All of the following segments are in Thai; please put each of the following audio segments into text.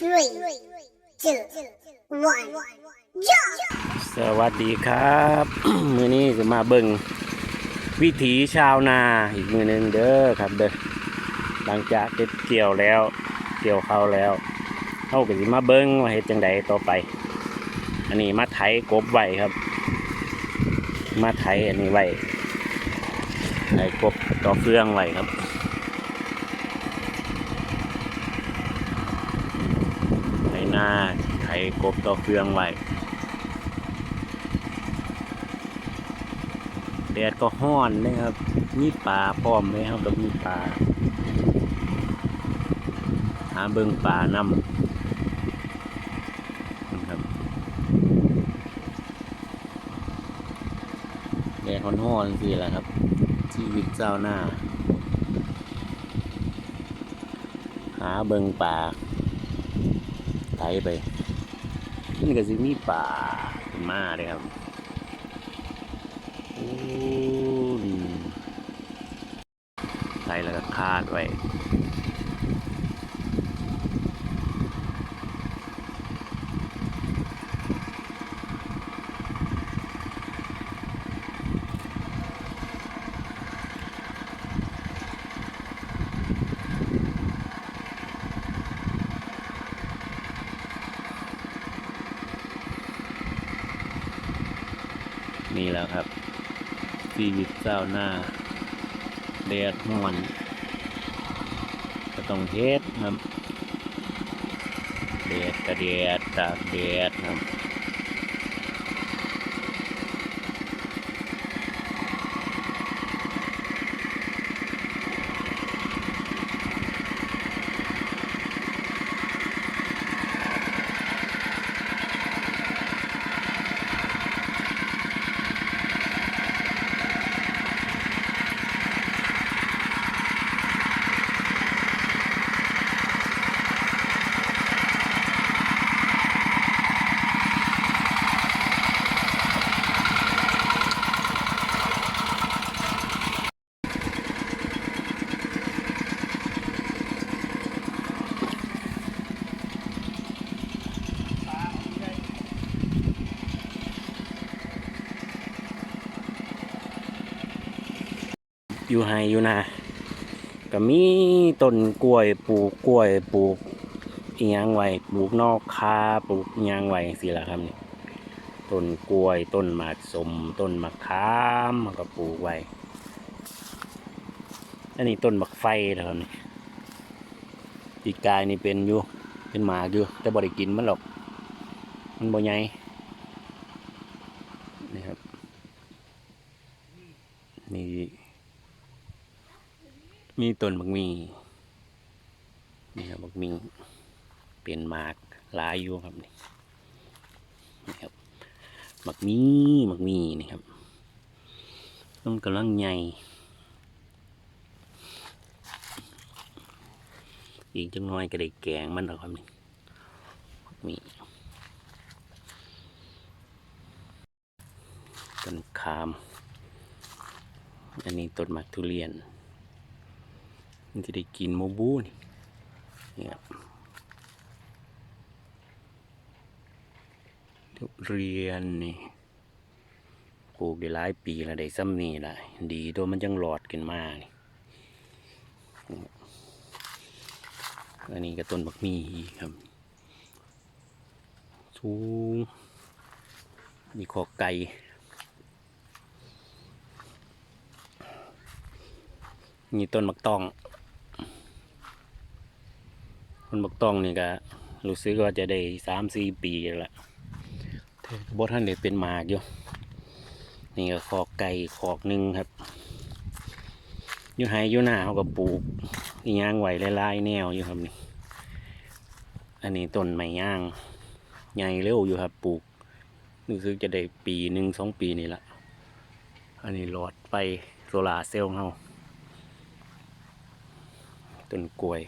three, two, one, jump! สวัสดีครับ มือนี้จะมาเบิ่งวิถีชาวนาอีกมือหนึ่งเด้อครับเด้อหลังจากเก็บเกี่ยวแล้ว เกี่ยวเข้าวแล้วเขาก็สิมาเบิ่งว่าเฮ็ดจังใดต่อไป อันนี้มาไถกบไว้ครับ มาไถอันนี้ไว้ไถกบต่อเฟืองไว้ครับ ไถหน้าไถกบต่อเฟืองไว้แดดก็ห้อนนะครับ มีปลาพร้อมไหมครับกับมีปลา หาเบิ่งปลานำนะครับแดดห้อนๆสิแหละครับ ชีวิตเจ้าหน้า หาเบิ่งปลา ไถไปนี่ก็สิมีป่ามาเลยครับโอ้ยใส่แล้วก็คาดไว้ แล้วครับชีวิตเจ้าหน้าเดดหอนก็ต้องเฮ็ดครับเดดกระเดดตากเดดครับ อยู่ไฮอยู่นาก็มีต้นกล้วยปลูกกล้วยปลูกอียังไว้ปลูกนอกคาปลูกอียังไว้สิละครับนี่ต้นกล้วยต้นหมากสมต้นมะขามมันก็ปลูกไว้อันนี้ต้นมะไฟนะครับนี่ปีกายนี่เป็นอยู่เป็นหมากอยู่แต่บ่ได้กินมันหรอกมันบ่ใหญ่นี่ครับนี่ มีต้นบักมีนี่ครับบักมีเป็นหมากหลายอยู่ครับนี่นี่ครับบักมีบักมีนี่ครับต้นกำลังใหญ่อีกจังน้อยก็ได้แกงมันแล้วครับนี่บักมีต้นขาม อันนี้ต้นหมากทุเรียน มันจะได้กินโมบูนี่นี่ครับทุเรียนนี่ปลูกได้หลายปีแล้วได้ซ้ำนี่แหละดีตัวมันจังหลอดขึ้นมานี่อันนี้ก็ต้นบักมีอีกครับสูงมีขอกไก่นี่ต้นมักตอง ต้นมักต้องนี่ก็รู้สึกว่าจะได้สามสี่ปีแล้วละแต่ก็บท่านเด็เป็นหมากอยู่นี่ก็ขอกไก่ขอกหนึ่งครับอยู่ไฮอยู่หน้าเขาก็ปลูกย่างไหวลายๆแนวอยู่ครับนี่ อันนี้ต้นไม้ย่างใหญ่เร็วอยู่ครับปลูกรู้สึกจะได้ปีหนึ่งสองปีนี่ละอันนี้หลอดไฟโซลาเซลล์เขาต้นกล้วย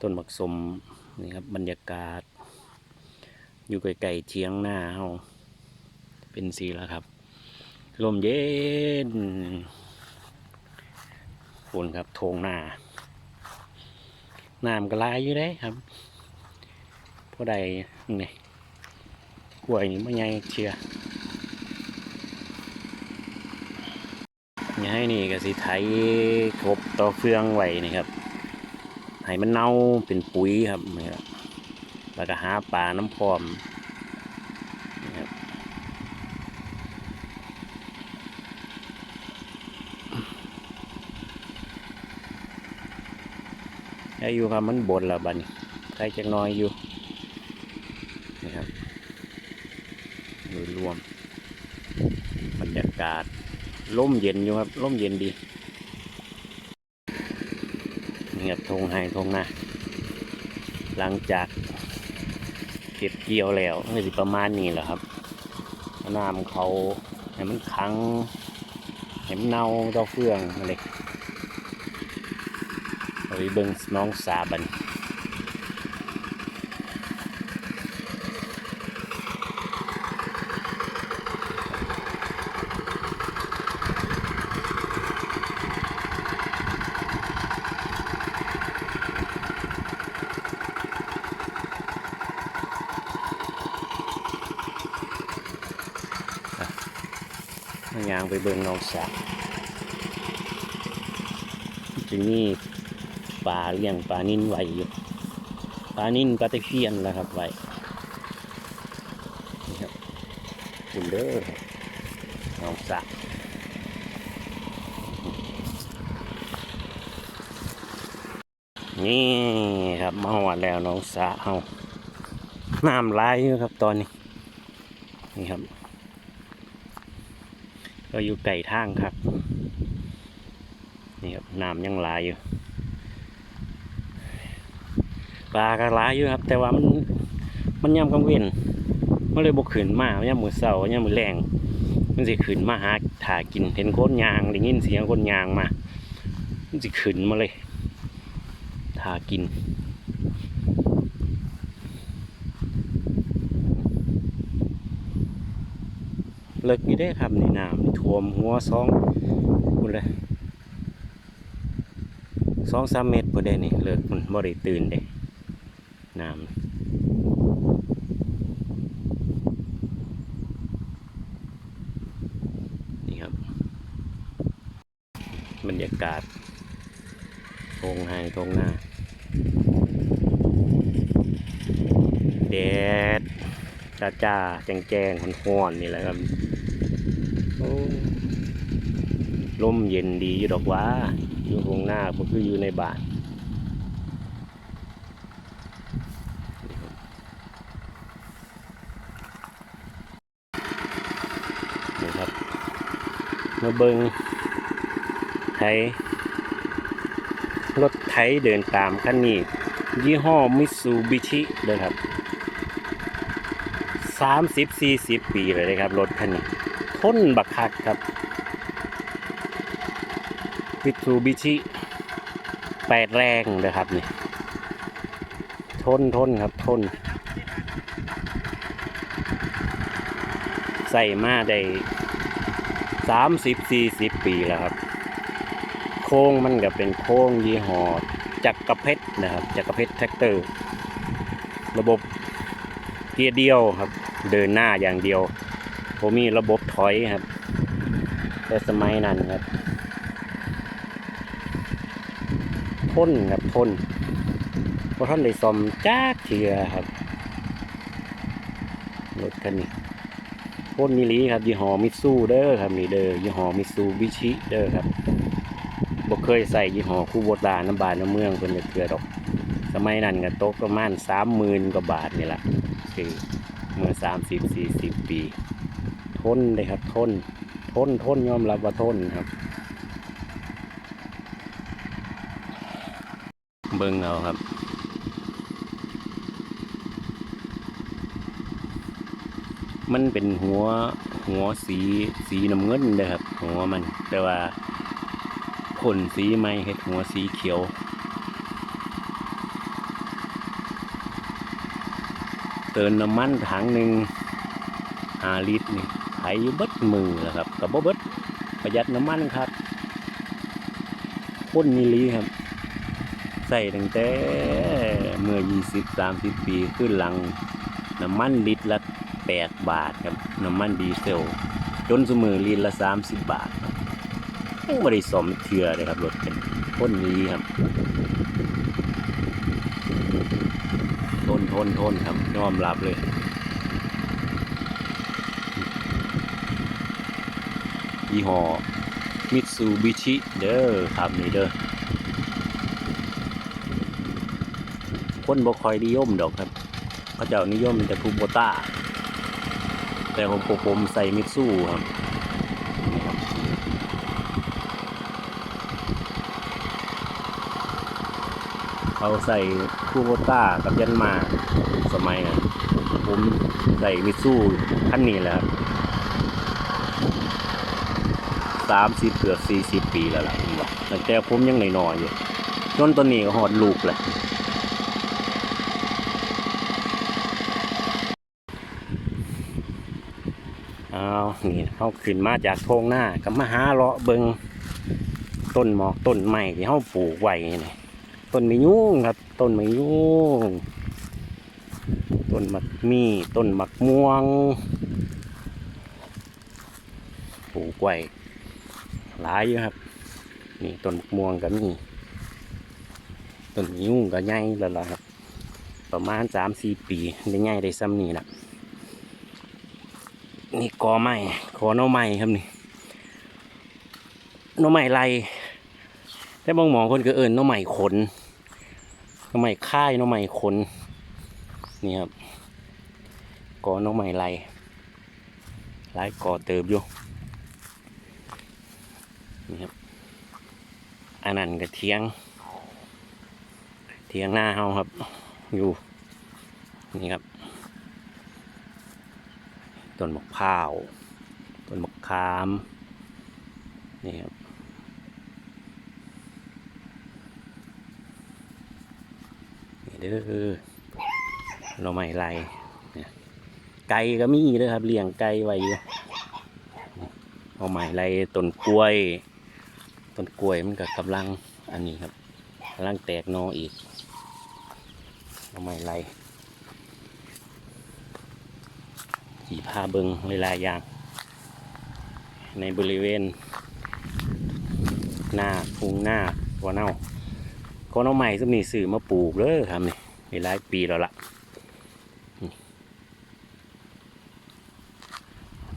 ต้นบักสมนี่ครับบรรยากาศ อยู่ไกลๆเชียงหน้าเฮาเป็นสีแล้วครับ ลมเย็นฝนครับทงหน้าน้ำก็ลายอยู่ได้ครับก็ได้นี่กล้วยนี่ไม่ใหญ่เชียอย่าให้นี่ก็สิไถครบต่อเฟืองไว้นี่ครับ ให้มันเน่าเป็นปุ๋ยครับนี่ครับแล้วก็หาปลาน้ำพร้อมนี่ครับได้อยู่ครับมันบดแล้วบันใครจะน้อยอยู่นี่ครับโดยรวมบรรยากาศร่มเย็นอยู่ครับร่มเย็นดี งับทงไฮทงนาหลังจากเก็บเกี่ยวแล้วก็สิประมาณนี้แหละครับน้ำเขาให้มันขังให้มันเน่าเต้าเฟืองอะไรเอาไปเบิ้งน้องสาบัน ไปเบิงน้องสาจะมีปลาเลี้ยงปลานิ่นไหวอยู่ปลานิ่นปลาตะเพียนแล้วครับไหวนี่ครับคุณเด้อน้องสานี่ครับมาหอดแล้วน้องสาเอาน้ำลายอยู่ครับตอนนี้นี่ครับ ก็อยู่ไก่ทางครับ นี่ครับน้ำยังหลายอยู่ ปลาก็หลายอยู่ครับ แต่ว่ามันมันย่ำกังเวนมันเลยบกขืนมาย่ำมือเสาย่ำมือแรงมันสิขืนมาหาถากินเห็นคนยางได้ยินเสียงคนยางมา มันสิขืนมาเลยถากิน เลิกอยู่ได้ครับนี่น้ำท่วมหัวสองพูดเลยสองสามเมตรพอได้นี่เลิกมันบ่ได้ตื่นเด้น้ำนี่ครับบรรยากาศทงไฮทงหน้าแดด จ้าจ้าแจงแจงๆหอนๆนี่แหละครับลมเย็นดีอยู่ดอกว่าอยู่ข้างหน้าก็คืออยู่ในบ้านนี่ครับมาเบิงไถรถไถเดินตามคันนี้ ยี่ห้อมิตซูบิชิเด้อครับ สามสิบสี่สิบปีเลยนะครับ รถคันนี้ทนบักคักครับมิตซูบิชิแปดแรงนะครับนี่ทนทนครับทนใส่มาได้สามสิบสี่สิบปีแล้วครับ โค้งมันก็เป็นโค้งยี่ห้อจักรเพชรนะครับจักรเพชรแท็กเตอร์ ระบบเกียร์เดียวครับ เดินหน้าอย่างเดียวผมมีระบบถอยครับ แต่สมัยนั้นครับทนครับทนเพราะท่านได้ซ่อมจ้าเถื่อครับรถคันนี้ทนมิลีครับยี่ห้อมิซูเด้อครับนี่เด้อยี่ห้อมิซูบิชิเด้อครับบ่เคยใส่ยี่ห้อคูโบตาน้ำบานน้ำเมืองเพิ่นจะเถื่อดอก สมัยนั้นก็ตกประมาณสามหมื่นกว่าบาทนี่แหละคือ มื่อสามสิบสี่สิบปี ทนเลยครับ ทน ทนทนยอมรับว่าทนครับ เบิ่งเอาครับมันเป็นหัวหัวสีสีน้ำเงินเลยครับ หัวมันแต่ว่าผลสีไม่เห็ดหัวสีเขียว ติมน้ำมันถังหนึ่งหาลิตรนี่ไถเบิดมือแหละครับกับบ่เบิดประหยัดน้ำมันครับพ่นมิลีครับ ใส่ตั้งแต่เมื่อ 20-30 ปีขึ้นหลัง น้ำมันลิตรละ8บาทครับ น้ำมันดีเซลจนสมือลิตรละ 30 บาทครับยังไม่ได้สมเทือเลยครับรถเป็นต้นนี้ครับ ท นทนทนครับยอมรับเลยยี่ห้อมิตซูบิชิเด้อครับนี่เด้อคนบ่คอยนิยมดอกครับเขาเจ้านิยมแต่คูโบต้า แต่ผมผมผมใส่มิตซูครับนี่ครับ เขาใส่คูโบต้ากับยันมาสมัยนั้นผมใส่มิตซูคันนี้แหละครับสามสิบเกือบสี่สิบปีแล้วล่ะผมว่าตั้งแต่ผมยังหน้อยๆอยู่จนตอนนี้ก็หอดลูกแหละเอานี่เขาขึ้นมาจากทงหน้าก็มาหาเลาะเบิงต้นหมอกต้นไม้ที่เขาปลูกไว้นี่ ต้นมะยุ่งครับ ต้นมะยุ่งต้นมักมีต้นมักม่วงปลูกไว้หลายอยู่ครับ นี่ต้นมะม่วงก็มีต้นยิ้วก็ใหญ่แล้วล่ะครับ ประมาณสามสี่ปีได้ใหญ่ได้ซ้ำนี่แหละนี่กอไม้กอหน่อไม้ครับนี่หน่อไม้ไร แต่บางหมองคนก็เอิญน่อไม้ขนน่อไม้ค่ายน่อไม้ขนนี่ครับกอน่อไม้ไรหลายกอเติบอยู่นี่ครับอันนั้นก็เทียง เทียงหน้าเฮาครับ อยู่นี่ครับต้นมะพร้าวต้นมะขามนี่ครับ นี่ เด้อเราไม่ไรเนี่ยไก่ก็มีเด้อครับเลี้ยงไก่ไว้อยู่เอาใหม่ไรต้นกล้วยต้นกล้วยมันก็กำลังอันนี้ครับกำลังแตกนออีกเอาใหม่ไรสีผ้าเบิงหลายอย่างในบริเวณ หน้าพุงหน้าวัวเน่า ก็น้องใหม่สมีสื่อมาปลูกเลยครับนี่ในหลายปีแล้วล่ะ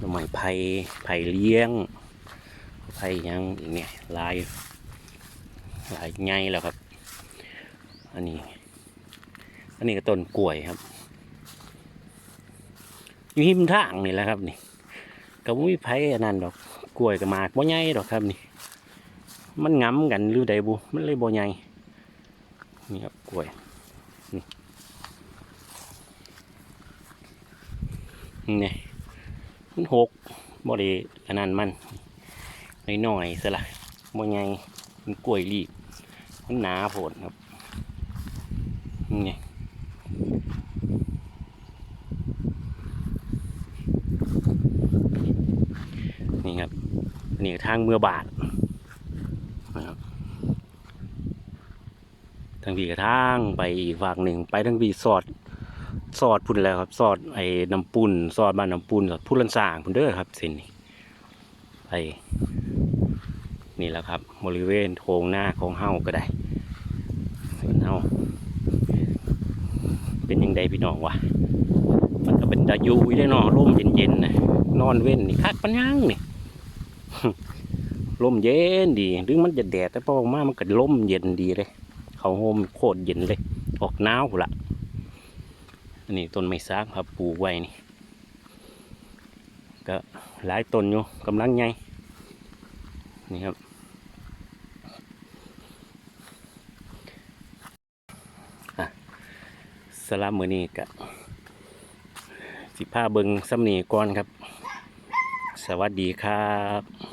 น้องใหม่ไผ่ไผ่เลี้ยงไผ่ยังอีกเนี่ยลายลายไงแล้วครับ อันนี้ อันนี้ก็ต้นกล้วยครับอยู่หิมทางนี่แหละครับนี่ก็บ่มีไผ่อันนั้นดอกกล้วยกับมากบ่ใหญ่ดอกครับนี่ มันงำกันหรือใดบุมันเลยบ่ใหญ่ นี่ครับกล้วยนี่นี่มันหกบ่ได้อันนั้นมันน้อยๆซะละบ่ใหญ่มันกล้วยรีบมันหนาผดครับนี่นี่ครับนนี่ทางเมื่อบาทนะครับ ทางพี่กระทางไปอีกฝั่งหนึ่งไปทางพี่สอดสอดพุ่นแล้วครับสอดไอ้น้ำปุ่นสอดบ้านน้ำปุ่นสอดพุ่นลันสางพุ่นเด้อครับเส้นนี้ไปนี่แหละครับ บริเวณโถงหน้าของเฮาก็ได้ส่วนเฮาเป็นยังไงพี่น้องวะมันก็เป็นตายูได้นอร่มเย็นๆนะนอนเว้นนี่คักปัญญังนี่ร่มเย็นดีถึงมันจะแดดแต่พอออกมามันก็ร่มเย็นดีเลย เขาโฮมโคตรเย็นเลย ออกหนาวพุ่นละอันนี้ต้นไม้ซากครับปลูกไว้นี่ก็หลายต้นอยู่กำลังใหญ่นี่ครับสลับมือนี้กะสิผ้าเบิงสำนีก่อนครับ สวัสดีครับ